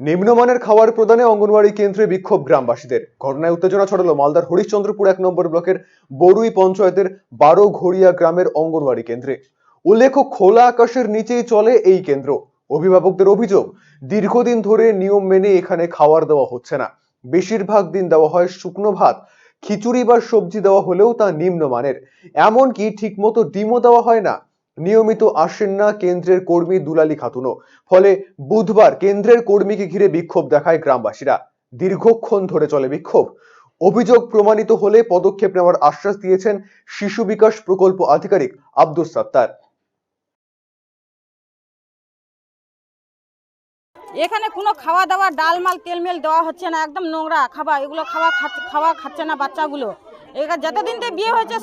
নিম্নমানের খাবার প্রদানে অঙ্গনওয়াড়ি কেন্দ্রে বিক্ষোভ গ্রামবাসীদের। ঘটনায় উত্তেজনা ছড়ালো মালদার হরিশ্চন্দ্রপুর এক নম্বর ব্লকের বরুই পঞ্চায়েতের বারো ঘড়িয়া গ্রামের অঙ্গনওয়াড়ি কেন্দ্রে। উল্লেখ্য, খোলা আকাশের নিচেই চলে এই কেন্দ্র। অভিভাবকদের অভিযোগ, দীর্ঘদিন ধরে নিয়ম মেনে এখানে খাওয়ার দেওয়া হচ্ছে না। বেশিরভাগ দিন দেওয়া হয় শুকনো ভাত, খিচুড়ি বা সবজি দেওয়া হলেও তা নিম্নমানের। এমনকি ঠিকমতো ডিমও দেওয়া হয় না। নিয়মিত আসেন না কেন্দ্রের কর্মী দুলালী খাতুনও। ফলে বুধবার কেন্দ্রের কর্মীকে ঘিরে বিক্ষোভ দেখায় গ্রামবাসীরা। দীর্ঘক্ষণ ধরে চলে বিক্ষোভ। অভিযোগ প্রমাণিত হলে পদক্ষেপ নেওয়ার আশ্বাস দিয়েছেন শিশু বিকাশ প্রকল্প আধিকারিক আব্দুস সাত্তার। এখানে কোনো খাওয়া দাওয়া ডাল মাল তেল মেল দেওয়া হচ্ছে না, একদম নোংরা খাবার। এগুলো খাওয়া খাওয়া খাচ্ছে না বাচ্চাগুলো। এখানে যতদিন থেকে বিয়ে হয়েছে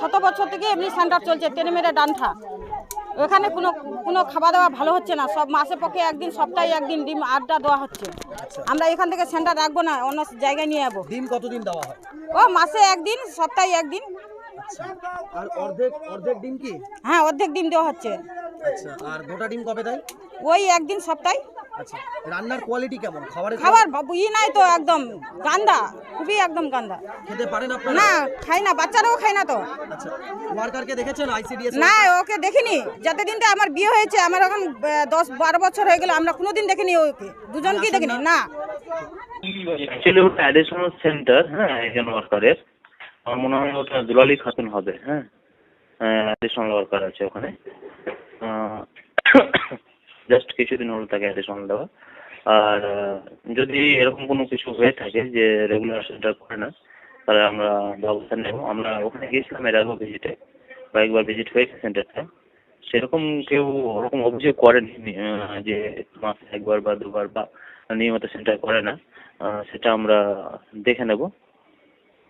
শত বছর থেকে এমনি সেন্টার চলছে টেনে মেরে ডান্ঠা। এখানে কোনো কোনো খাওয়া দাওয়া ভালো হচ্ছে না সব মাসে পক্ষে একদিন সপ্তাহে একদিন ডিম আড্ডা দেওয়া হচ্ছে। আমরা এখান থেকে সেন্টার রাখব না অন্য জায়গায় নিয়ে যাব। ডিম কতদিন দেওয়া হয়? ও মাসে একদিন সপ্তাহে একদিন। আর অর্ধেক অর্ধেক ডিম কি? হ্যাঁ অর্ধেক ডিম দেওয়া হচ্ছে। আচ্ছা আর গোটা ডিম কবে দেয়? ওই একদিন সপ্তাহে। আচ্ছা রান্নার কোয়ালিটি কেমন? খাবারের খাবার বাবু ই নাই তো একদম গান্দা খুবই একদম গান্দা। খেতে পারেন আপনারা? না খাই না বাচ্চারাও খায় না তো। আচ্ছা ওয়ার্কারকে দেখেছেন আইসিডিএস না ওকে দেখিনি। যতদিন থেকে আমার বিয়ে হয়েছে আমার এখন দশ বারো বছর হয়ে গেল আমরা কোনোদিন দেখিনি ওকে। দুজনকেই দেখিনি না। অ্যাকচুয়ালি ওটা অ্যাডিশনাল সেন্টার হ্যাঁ একজন ওয়ার্কারের আমার মনে হয় ওটা দুলালি খাতুন হবে হ্যাঁ। অ্যাডিশনাল ওয়ার্কার আছে ওখানে। জাস্ট কিছুদিন হলো তাকে অ্যাডিশনাল দেওয়া। আর যদি এরকম কোনো কিছু হয়ে থাকে যে রেগুলার সেন্টার করে না, তাহলে আমরা ব্যবস্থা নেব। আমরা ওখানে গিয়েছিলাম এর আগেও ভিজিটে কয়েকবার ভিজিট হয়েছে সেন্টারটা সেরকম কেউ ওরকম অভিযোগ করেনি যে মাসে একবার বা দুবার বা নিয়মিত সেন্টার করে না। সেটা আমরা দেখে নেব।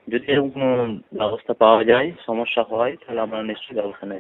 যদি এরকম কোনো ব্যবস্থা পাওয়া যায়, সমস্যা হয়, তাহলে আমরা নিশ্চয়ই ব্যবস্থা নেব।